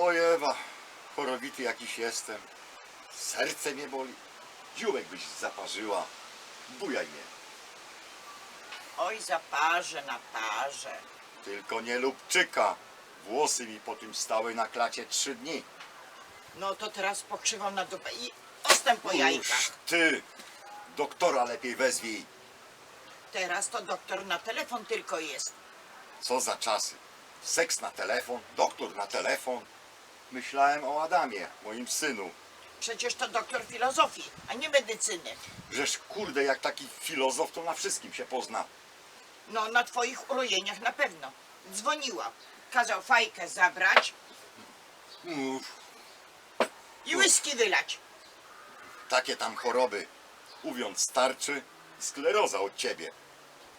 Oj Ewa, chorowity jakiś jestem. Serce mnie boli. Dziółek byś zaparzyła. Bujaj mnie. Oj, zaparzę na parze. Tylko nie lubczyka. Włosy mi po tym stały na klacie trzy dni. No to teraz pokrzywam na dupę i ostęp po jajkach. Uż ty! Doktora lepiej wezwij. Teraz to doktor na telefon tylko jest. Co za czasy. Seks na telefon, doktor na telefon. Myślałem o Adamie, moim synu. Przecież to doktor filozofii, a nie medycyny. Żeż kurde, jak taki filozof, to na wszystkim się pozna. No, na twoich urojeniach na pewno. Dzwoniła. Kazał fajkę zabrać Uff, i whisky wylać. takie tam choroby. Uwiąc starczy, skleroza od ciebie.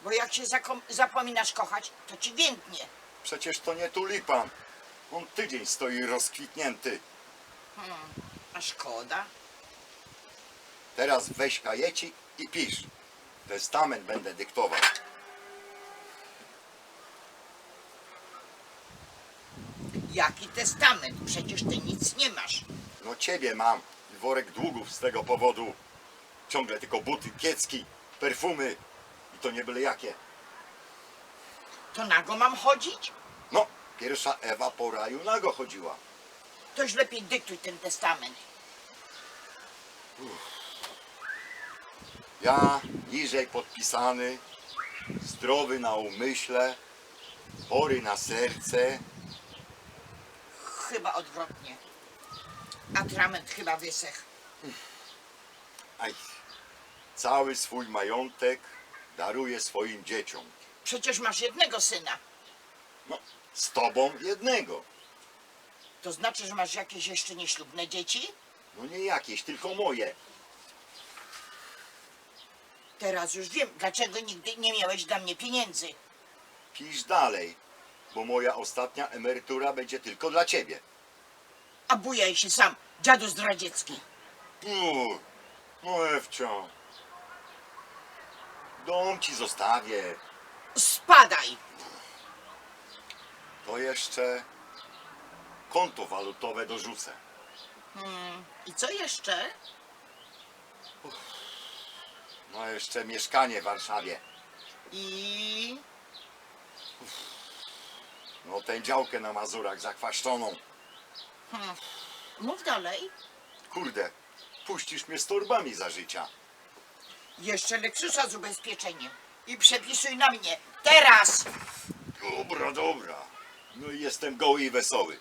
Bo jak się zakom- zapominasz kochać, to ci więdnie. Przecież to nie tulipan. On tydzień stoi rozkwitnięty. A szkoda. Teraz weź kajeci i pisz. Testament będę dyktował. Jaki testament? Przecież ty nic nie masz. No ciebie mam i worek długów z tego powodu. Ciągle tylko buty, kiecki, perfumy i to nie byle jakie. To nago mam chodzić? Pierwsza Ewa po raju nago chodziła. Toś lepiej dyktuj ten testament. Ja niżej podpisany, zdrowy na umyśle, chory na serce, Chyba odwrotnie. Atrament chyba wysech. aj, cały swój majątek daruję swoim dzieciom. Przecież masz jednego syna. No, z tobą jednego. To znaczy, że masz jakieś jeszcze nieślubne dzieci? No nie jakieś, tylko moje. Teraz już wiem, dlaczego nigdy nie miałeś dla mnie pieniędzy. Pisz dalej, bo moja ostatnia emerytura będzie tylko dla ciebie. A bujaj się sam, dziadu zdradziecki. Uuu, no. Dom ci zostawię. Spadaj! To jeszcze konto walutowe dorzucę. I co jeszcze? No jeszcze mieszkanie w Warszawie. I... No tę działkę na Mazurach zakwaszczoną. Mów dalej. Kurde, puścisz mnie z torbami za życia. Jeszcze Lexusa z ubezpieczeniem. I przepisuj na mnie. Teraz! Dobra, dobra. No i jestem goły i wesoły.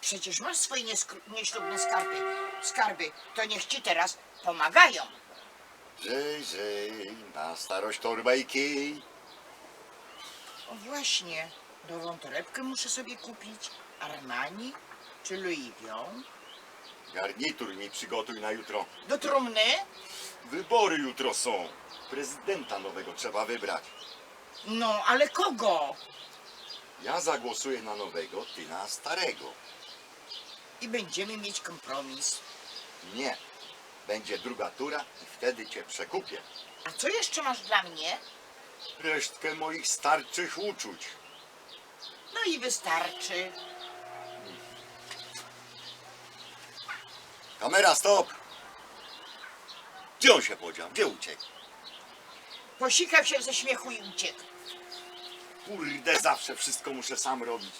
Przecież masz swoje nieskru- nieślubne skarby. Skarby, to niech ci teraz pomagają. Żyj, żyj, na starość torba i kij. O właśnie, nową torebkę muszę sobie kupić. Armani czy Louis Vuitton? Garnitur mi przygotuj na jutro. Do trumny? Wybory jutro są. Prezydenta nowego trzeba wybrać. No, ale kogo? Ja zagłosuję na nowego, ty na starego. I będziemy mieć kompromis. Nie. Będzie druga tura i wtedy cię przekupię. A co jeszcze masz dla mnie? Resztkę moich starczych uczuć. No i wystarczy. Kamera, stop! Gdzie on się podział? Gdzie uciekł? Posikał się ze śmiechu i uciekł. Kurde, zawsze wszystko muszę sam robić.